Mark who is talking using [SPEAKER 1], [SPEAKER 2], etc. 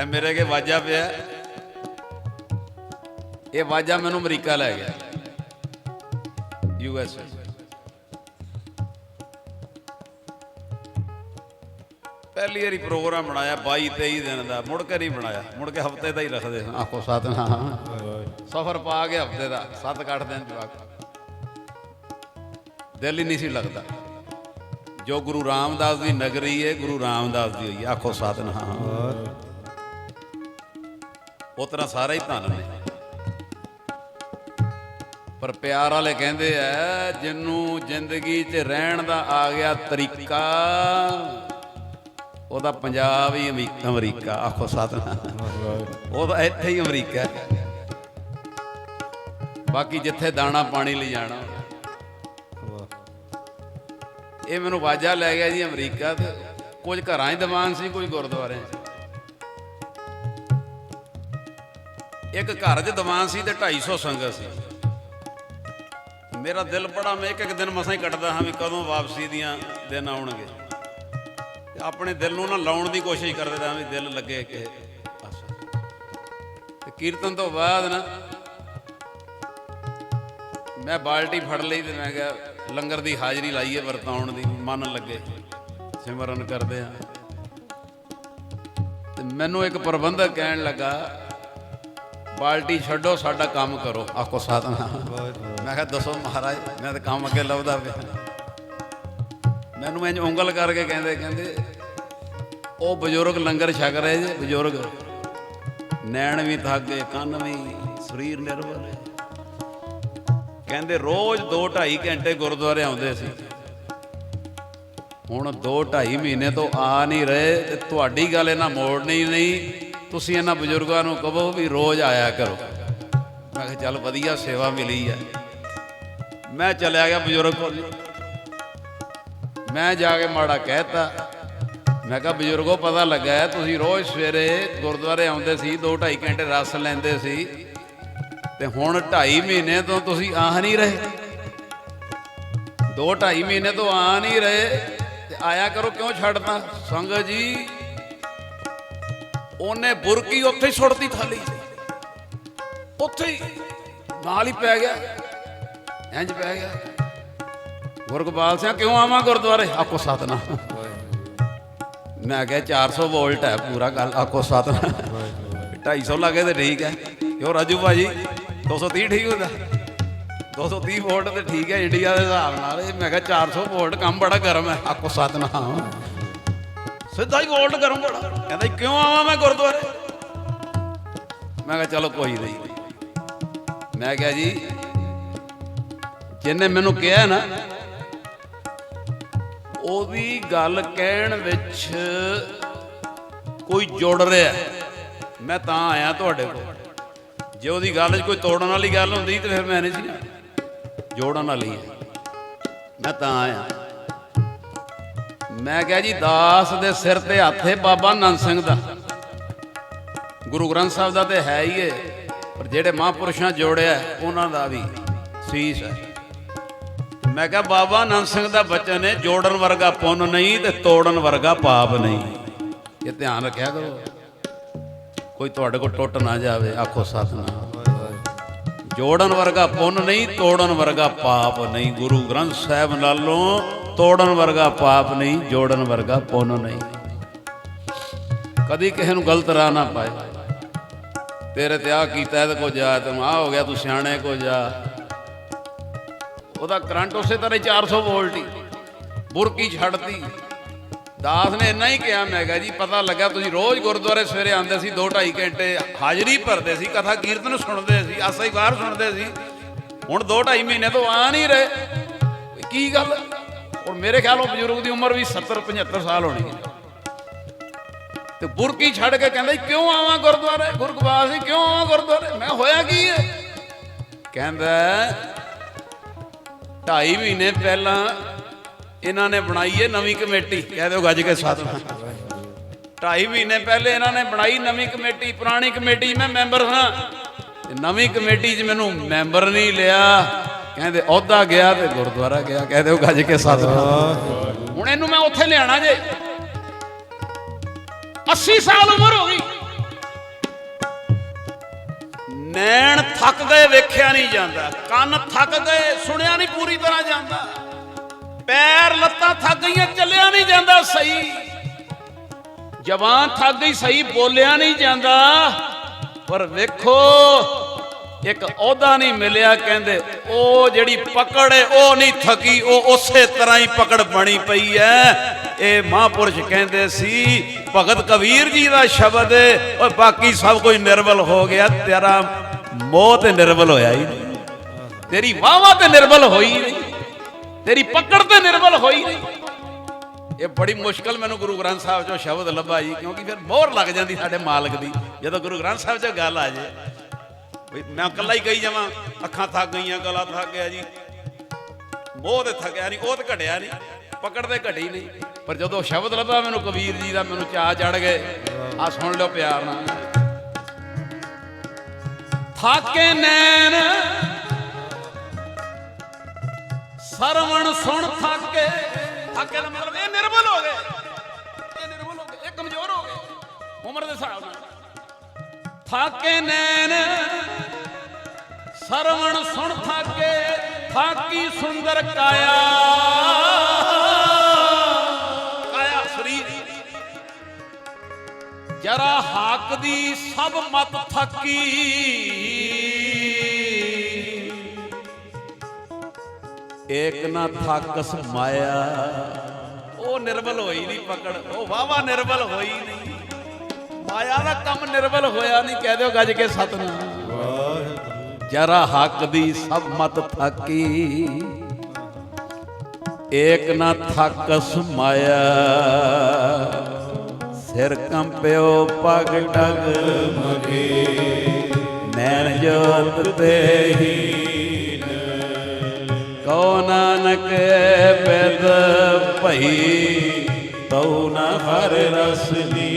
[SPEAKER 1] ਇਹ ਮੇਰੇ ਕੇ ਵਾਜਾ ਪਿਆ। ਇਹ ਵਾਜਾ ਮੈਨੂੰ ਅਮਰੀਕਾ ਲੈ ਗਿਆ। ਯੂ ਐਸ ਪਹਿਲੀ ਵਾਰੀ ਪ੍ਰੋਗਰਾਮ ਬਣਾਇਆ 22 23 ਦਿਨ ਦਾ। ਮੁੜ ਕੇ ਨਹੀਂ ਬਣਾਇਆ। ਮੁੜ ਕੇ ਹਫ਼ਤੇ ਦਾ ਹੀ ਰੱਖਦੇ ਹਾਂ ਆਖੋ ਸਾਥ ਨਾ ਸਫਰ ਪਾ ਕੇ ਹਫ਼ਤੇ ਦਾ। 7-8 ਦਿਨ ਜਵਾਕ। ਦਿਲ ਹੀ ਨਹੀਂ ਸੀ ਲੱਗਦਾ। ਜੋ ਗੁਰੂ ਰਾਮਦਾਸ ਦੀ ਨਗਰੀ ਹੈ ਗੁਰੂ ਰਾਮਦਾਸ ਦੀ ਹੋਈ ਹੈ। ਆਖੋ ਸਤਨਾਮ। ਉਹ ਤਰ੍ਹਾਂ ਸਾਰਾ ਹੀ ਧਨ ਨੇ। ਪਰ ਪਿਆਰ ਵਾਲੇ ਕਹਿੰਦੇ ਆ ਜਿੰਨੂੰ ਜ਼ਿੰਦਗੀ 'ਚ ਰਹਿਣ ਦਾ ਆ ਗਿਆ ਤਰੀਕਾ, ਉਹਦਾ ਪੰਜਾਬ ਹੀ ਅਮੀ- ਅਮਰੀਕਾ, ਆਖੋ ਸਤਨਾਮ ਉਹਦਾ ਇੱਥੇ ਹੀ ਅਮਰੀਕਾ ਬਾਕੀ ਜਿੱਥੇ ਦਾਣਾ ਪਾਣੀ ਲਈ ਜਾਣਾ। ਇਹ ਮੈਨੂੰ ਵਾਜਾ ਲੈ ਗਿਆ ਜੀ ਅਮਰੀਕਾ ਤੇ। ਕੁਝ ਘਰਾਂ 'ਚ ਦੀਵਾਨ ਸੀ, ਕੁਝ ਗੁਰਦੁਆਰਿਆਂ 'ਚ। ਇੱਕ ਘਰ 'ਚ ਦੀਵਾਨ ਸੀ ਤੇ 250 ਸੰਗਤ ਸੀ। ਮੇਰਾ ਦਿਲ ਬੜਾ, ਮੈਂ ਇੱਕ ਇੱਕ ਦਿਨ ਮਸਾਂ ਹੀ ਕੱਟਦਾ ਹਾਂ ਵੀ ਕਦੋਂ ਵਾਪਸੀ ਦੀਆਂ ਦਿਨ ਆਉਣਗੇ। ਤੇ ਆਪਣੇ ਦਿਲ ਨੂੰ ਨਾ ਲਾਉਣ ਦੀ ਕੋਸ਼ਿਸ਼ ਕਰਦੇ ਹਾਂ ਵੀ ਦਿਲ ਲੱਗੇ ਕਿ ਤੇ ਕੀਰਤਨ ਤੋਂ ਬਾਅਦ ਨਾ ਮੈਂ ਬਾਲਟੀ ਫੜ ਲਈ ਤੇ ਮੈਂ ਕਿਹਾ, ਲੰਗਰ ਦੀ ਹਾਜ਼ਰੀ ਲਾਈਏ ਵਰਤਾਉਣ ਦੀ, ਮਨ ਲੱਗੇ, ਸਿਮਰਨ ਕਰਦੇ ਆ ਤੇ ਮੈਨੂੰ ਇੱਕ ਪ੍ਰਬੰਧਕ ਕਹਿਣ ਲੱਗਾ ਬਾਲਟੀ ਛੱਡੋ, ਸਾਡਾ ਕੰਮ ਕਰੋ। ਆਖੋ ਸਤਨਾਮ ਮੈਂ ਕਿਹਾ, ਦੱਸੋ ਮਹਾਰਾਜ, ਮੈਂ ਤਾਂ ਕੰਮ ਅੱਗੇ ਲੱਭਦਾ ਪਿਆ। ਮੈਨੂੰ ਇੰਜ ਉਂਗਲ ਕਰਕੇ ਕਹਿੰਦੇ ਕਹਿੰਦੇ, ਉਹ ਬਜ਼ੁਰਗ ਲੰਗਰ ਛਕ ਰਹੇ ਜੇ, ਬਜ਼ੁਰਗ। ਨੈਣ ਵੀ ਥੱਕ ਗਏ ਕੰਨ ਵੀ ਸਰੀਰ ਨਿਰਵਲ ਕਹਿੰਦੇ, ਰੋਜ਼ 2 2.5 ਘੰਟੇ ਗੁਰਦੁਆਰੇ ਆਉਂਦੇ ਸੀ। ਹੁਣ 2 2.5 ਮਹੀਨੇ ਤੋਂ ਆ ਨਹੀਂ ਰਹੇ ਤੇ ਤੁਹਾਡੀ ਗੱਲ ਇਹਨਾਂ ਮੋੜਨੀ ਨਹੀਂ। ਤੁਸੀਂ ਇਹਨਾਂ ਬਜ਼ੁਰਗਾਂ ਨੂੰ ਕਹੋ ਵੀ ਰੋਜ਼ ਆਇਆ ਕਰੋ। ਮੈਂ ਕਿਹਾ, ਚੱਲ ਵਧੀਆ ਸੇਵਾ ਮਿਲੀ ਹੈ ਮੈਂ ਚਲਿਆ ਗਿਆ ਬਜ਼ੁਰਗ ਕੋਲ। ਮੈਂ ਜਾ ਕੇ ਮਾੜਾ ਕਹਿਤਾ। ਮੈਂ ਕਿਹਾ, ਬਜ਼ੁਰਗੋ, ਪਤਾ ਲੱਗਾ ਹੈ, ਤੁਸੀਂ ਰੋਜ਼ ਸਵੇਰੇ ਗੁਰਦੁਆਰੇ ਆਉਂਦੇ ਸੀ 2 2.5 ਘੰਟੇ ਰਸ ਲੈਂਦੇ ਸੀ। ਤੇ ਹੁਣ 2.5 ਮਹੀਨੇ ਤੋਂ ਤੁਸੀਂ ਆਹ ਨਹੀਂ ਰਹੇ। 2 2.5 ਮਹੀਨੇ ਤੋਂ ਆ ਨਹੀਂ ਰਹੇ। ਤੇ ਆਇਆ ਕਰੋ, ਕਿਉਂ ਛੱਡਤਾ? ਸੰਗਤ ਜੀ ਉਹਨੇ ਬੁਰਕੀ ਉੱਥੇ ਹੀ ਸੁੱਟਤੀ ਥਾਲੀ ਉੱਥੇ ਹੀ ਨਾਲ ਹੀ ਪੈ ਗਿਆ। ਇੰਜ ਪੈ ਗਿਆ। ਗੁਰਗੋਪਾਲ ਸਿੰਘ, ਕਿਉਂ ਆਵਾਂ ਗੁਰਦੁਆਰੇ? ਆਖੋ ਸਤਨਾ ਮੈਂ ਕਿਹਾ 400 ਵੋਲਟ ਹੈ, ਪੂਰਾ ਗੱਲ, ਆਖੋ ਸਤਨਾਮ। 250 ਲੱਗੇ ਤੇ ਠੀਕ ਹੈ। ਕਿਉਂ ਰਾਜੂ ਭਾਜੀ 230 ਠੀਕ ਹੁੰਦਾ 230 ਵੋਲਟ ਤੇ ਠੀਕ ਹੈ ਇੰਡੀਆ ਦੇ ਹਿਸਾਬ ਨਾਲ। ਮੈਂ ਕਿਹਾ 400 ਵੋਲਟ ਕੰਮ ਬੜਾ ਗਰਮ ਹੈ। ਆਖੋ ਸਤਨਾਮ। ਸਿੱਧਾ ਹੀ ਵੋਲਟ ਗਰਮ ਬੜਾ ਕਹਿੰਦਾ ਕਿਉਂ ਆਵਾਂ ਮੈਂ ਗੁਰਦੁਆਰੇ? ਮੈਂ ਕਿਹਾ, ਚਲੋ ਕੋਈ ਨਹੀਂ। ਮੈਂ ਕਿਹਾ ਜੀ ਜਿਹਨੇ ਮੈਨੂੰ ਕਿਹਾ ਨਾ ਉਹਦੀ ਗੱਲ ਕਹਿਣ ਵਿੱਚ ਕੋਈ ਜੁੜ ਰਿਹਾ। ਮੈਂ ਤਾਂ ਆਇਆ ਤੁਹਾਡੇ ਕੋਲ। ਜੇ ਉਹਦੀ ਗੱਲ 'ਚ ਕੋਈ ਤੋੜਨ ਵਾਲੀ ਗੱਲ ਹੁੰਦੀ ਤੇ ਫਿਰ ਮੈਂ ਨਹੀਂ ਸੀ। ਜੋੜਨ ਵਾਲੀ। ਹੈ ਮੈਂ ਤਾਂ ਆਇਆ। ਮੈਂ ਕਿਹਾ ਜੀ, ਦਾਸ ਦੇ ਸਿਰ ਤੇ ਹੱਥ ਹੈ ਬਾਬਾ ਨੰਦ ਸਿੰਘ ਦਾ। ਗੁਰੂ ਗ੍ਰੰਥ ਸਾਹਿਬ ਦਾ ਤੇ ਹੈ ਹੀ ਏ, ਪਰ ਜਿਹੜੇ ਮਹਾਂਪੁਰਸ਼ਾਂ ਜੋੜਿਆ ਉਹਨਾਂ ਦਾ ਵੀ ਸੀਸ ਹੈ। ਮੈਂ ਕਿਹਾ, ਬਾਬਾ ਨੰਦ ਸਿੰਘ ਦਾ ਬਚਨ ਹੈ ਜੋੜਨ ਵਰਗਾ ਪੁੰਨ ਨਹੀਂ ਤੇ ਤੋੜਨ ਵਰਗਾ ਪਾਪ ਨਹੀਂ। ਇਹ ਧਿਆਨ ਰੱਖਿਆ ਕਰੋ। ਕੋਈ ਤੁਹਾਡੇ ਕੋਲ ਟੁੱਟ ਨਾ ਜਾਵੇ, ਆਖੋ ਸਤਨਾਮ। ਜੋੜਨ ਵਰਗਾ ਪੁੰਨ ਨਹੀਂ, ਤੋੜਨ ਵਰਗਾ ਪਾਪ ਨਹੀਂ। ਗੁਰੂ ਗ੍ਰੰਥ ਸਾਹਿਬ ਨਾਲੋਂ ਤੋੜਨ ਵਰਗਾ ਪਾਪ ਨਹੀਂ, ਜੋੜਨ ਵਰਗਾ ਪੁੰਨ ਨਹੀਂ। ਕਦੀ ਕਿਸੇ ਨੂੰ ਗਲਤ ਰਾਹ ਨਾ ਪਾਏ। ਤੇਰੇ ਤੇ ਆ ਕੀਤਾ ਤੇ ਕੋ ਜਾ ਤੂੰ ਆ ਹੋ ਗਿਆ, ਤੂੰ ਸਿਆਣੇ ਕੋ ਜਾ। ਉਹਦਾ ਕਰੰਟ ਉਸੇ ਤਰ੍ਹਾਂ ਹੀ 400 ਵੋਲਟ ਹੀ। ਬੁਰਕੀ ਛੱਡਤੀ। ਦਾਸ ਨੇ ਇੰਨਾ ਹੀ ਕਿਹਾ, ਮੈਂ ਕਿਹਾ ਜੀ, ਪਤਾ ਲੱਗਾ ਤੁਸੀਂ ਰੋਜ਼ ਗੁਰਦੁਆਰੇ ਸਵੇਰੇ ਆਉਂਦੇ ਸੀ 2 2.5 ਘੰਟੇ ਹਾਜ਼ਰੀ ਭਰਦੇ ਸੀ, ਕਥਾ ਕੀਰਤਨ ਸੁਣਦੇ ਸੀ, ਆਸਾ ਹੀ ਬਾਹਰ ਸੁਣਦੇ ਸੀ। ਹੁਣ 2 2.5 ਮਹੀਨੇ ਤੋਂ ਆ ਨਹੀਂ ਰਹੇ। ਕੀ ਗੱਲ? ਔਰ ਮੇਰੇ ਖਿਆਲ ਬਜ਼ੁਰਗ ਦੀ ਉਮਰ ਵੀ 70 75 ਸਾਲ ਹੋਣੀ ਹੈ। ਤੇ ਬੁਰਕੀ ਛੱਡ ਕੇ ਕਹਿੰਦਾ, ਕਿਉਂ ਆਵਾਂ ਗੁਰਦੁਆਰੇ? ਗੁਰਗਵਾਸ ਜੀ ਕਿਉਂ ਆਵਾਂ ਗੁਰਦੁਆਰੇ? ਮੈਂ ਹੋਇਆ ਕੀ ਹੈ? ਕਹਿੰਦਾ, ਢਾਈ ਮਹੀਨੇ ਪਹਿਲਾਂ ਇਹਨਾਂ ਨੇ ਬਣਾਈ ਹੈ ਨਵੀਂ ਕਮੇਟੀ। ਕਹਿ ਦਿਓ ਗੱਜ ਕੇ ਸਾਥ ਢਾਈ ਮਹੀਨੇ ਪਹਿਲੇ ਇਹਨਾਂ ਨੇ ਬਣਾਈ ਨਵੀਂ ਕਮੇਟੀ, ਪੁਰਾਣੀ ਕਮੇਟੀ, ਮੈਂ ਮੈਂਬਰ ਹਾਂ ਤੇ ਨਵੀਂ ਕਮੇਟੀ 'ਚ ਮੈਨੂੰ ਮੈਂਬਰ ਨਹੀਂ ਲਿਆ। ਕਹਿੰਦੇ ਅਹੁਦਾ ਗਿਆ ਤੇ ਗੁਰਦੁਆਰਾ ਗਿਆ, ਕਹਿੰਦੇ ਉਹ ਗੱਜ ਕੇ ਸਤਨਾਮ ਹੁਣ ਇਹਨੂੰ ਮੈਂ ਉੱਥੇ ਲਿਆਣਾ ਜੇ। 80 ਸਾਲ ਉਮਰ ਹੋ ਗਈ। ਨੈਣ ਥੱਕ ਗਏ ਵੇਖਿਆ ਨਹੀਂ ਜਾਂਦਾ, ਕੰਨ ਥੱਕ ਗਏ ਸੁਣਿਆ ਨਹੀਂ ਪੂਰੀ ਤਰ੍ਹਾਂ ਜਾਂਦਾ। ਪੈਰ ਲੱਤਾਂ ਥੱਕ ਗਈਆਂ, ਚੱਲਿਆ ਨਹੀਂ ਜਾਂਦਾ ਸਹੀ। ਜਵਾਨ ਥੱਕ ਗਈ, ਸਹੀ ਬੋਲਿਆ ਨਹੀਂ ਜਾਂਦਾ। ਪਰ ਵੇਖੋ ਇੱਕ ਅਹੁਦਾ ਨਹੀਂ ਮਿਲਿਆ, ਕਹਿੰਦੇ ਉਹ ਜਿਹੜੀ ਪਕੜ ਹੈ, ਉਹ ਨਹੀਂ ਥਕੀ, ਉਹ ਉਸੇ ਤਰ੍ਹਾਂ ਹੀ ਪਕੜ ਬਣੀ ਪਈ ਹੈ। ਇਹ ਮਹਾਂਪੁਰਸ਼ ਕਹਿੰਦੇ ਸੀ, ਭਗਤ ਕਬੀਰ ਜੀ ਦਾ ਸ਼ਬਦ ਹੈ ਔਰ ਬਾਕੀ ਸਭ ਕੁਝ ਨਿਰਵਲ ਹੋ ਗਿਆ, ਤੇਰਾ ਮੋਹ ਤੇ ਨਿਰਵਲ ਹੋਇਆ ਹੀ ਨਹੀਂ। ਤੇਰੀ ਵਾਵਾ ਤੇ ਨਿਰਵਲ ਹੋਈ ਨਹੀਂ, ਤੇਰੀ ਪਕੜ ਤੇ ਨਿਰਵਲ ਹੋਈ ਨਹੀਂ। ਇਹ ਬੜੀ ਮੁਸ਼ਕਲ ਮੈਨੂੰ ਗੁਰੂ ਗ੍ਰੰਥ ਸਾਹਿਬ ਚੋਂ ਸ਼ਬਦ ਲੱਭਾ ਜੀ, ਕਿਉਂਕਿ ਫਿਰ ਮੋਹਰ ਲੱਗ ਜਾਂਦੀ ਸਾਡੇ ਮਾਲਕ ਦੀ, ਜਦੋਂ ਗੁਰੂ ਗ੍ਰੰਥ ਸਾਹਿਬ 'ਚ ਗੱਲ ਆ ਜੇ। ਮੈਂ ਇਕੱਲਾ ਹੀ ਕਹੀ ਜਾਵਾਂ, ਅੱਖਾਂ ਥੱਕ ਗਈਆਂ, ਗਲਾ ਥੱਕ ਗਿਆ ਜੀ। ਮੋਹ ਤੇ ਥੱਕਿਆ ਨਹੀਂ, ਉਹ ਤੇ ਘਟਿਆ ਨਹੀਂ ਪਕੜ ਤੇ ਘਟੀ ਨਹੀਂ। ਪਰ ਜਦੋਂ ਸ਼ਬਦ ਲੱਭਾ ਮੈਨੂੰ, ਕਬੀਰ ਜੀ ਦਾ ਮੈਨੂੰ ਚਾਹ ਚੜ ਗਏ। ਆ ਸੁਣ ਲਿਓ ਪਿਆਰ ਨਾਲ। ਥਾਕੇ ਨੈਣ, ਸਰਵਣ ਸੁਣ ਥਾਕੇ। ਥਾਕੇ ਦਾ ਮਤਲਬ ਇਹ ਨਿਰਬਲ ਹੋ ਗਏ। ਇਹ ਨਿਰਬਲ ਹੋ ਗਏ, ਇਹ ਕਮਜ਼ੋਰ ਹੋ ਗਏ। ਉਮਰ ਦੇ ਹਿਸਾਬ ਨਾਲ। ਥਾਕੇ ਨੈਣ ਸਰਵਣ ਸੁਣ ਥਾਕੇ, ਥਾਕੀ ਸੁੰਦਰ ਕਾਇਆ। ਕਾਇਆ ਸਰੀਰ। ਜਰਾ ਹਾਕ ਦੀ ਸਭ ਮਤ ਥੱਕੀ। ਏਕ ਨਾ ਥਾਕਸ ਮਾਇਆ। ਉਹ ਨਿਰਬਲ ਹੋਈ ਨਹੀਂ ਪਕੜ। ਉਹ ਵਾਵਾ ਨਿਰਬਲ ਹੋਈ ਨਹੀਂ। ਮਾਇਆ ਦਾ ਕੰਮ ਨਿਰਬਲ ਹੋਇਆ ਨਹੀਂ। ਕਹਿ ਦਿਓ ਗੱਜ ਕੇ ਸਤਨਾਮ। ਜਰਾ ਹੱਕ ਦੀ ਸਭ ਮਤ ਥਾਕੀ। ਏਕ ਨਾ ਥਾਕਸ ਮਾਇਆ ਸਿਰ ਕੰਪਿਓ ਪਗ ਡਗ ਮਗੇ। ਨੈਣ ਜੋਤ ਤੇ ਹੀ ਕਉ ਨਾਨਕ ਬਿਦ ਭਈ, ਤਉ ਨ ਹਰ ਰਸ ਦੀ